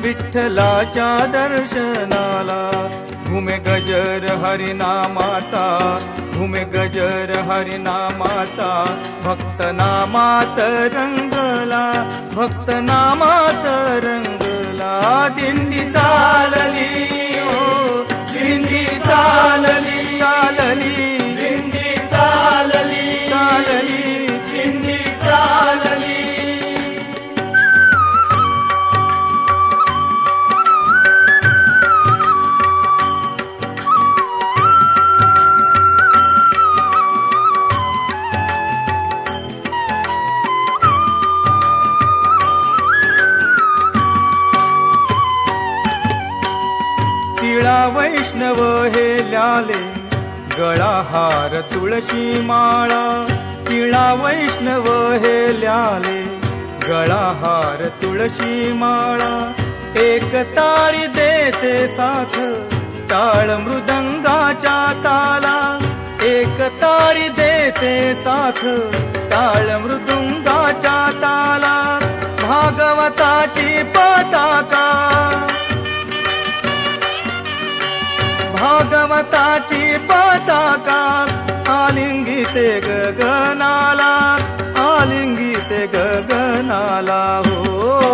विठ्ठलाच्या दर्शनाला. घुमे गजर हरिनामाचा घुमे गजर हरिनामाचा. भक्त नामात रंगला भक्त नामात लीळा वैष्णव हे ल्याले गळा हार तुळशी माळा. तिळा वैष्णव हे ल्याले गळा हार तुळशी माळा. एक तारी देते साथ ताळ मृदंगाच्या ताला. एक तारी देते साथ ताळ मृदुंगाच्या ताला. ताकात आलिंगिते गगनाला आलिंगिते गगनाला हो.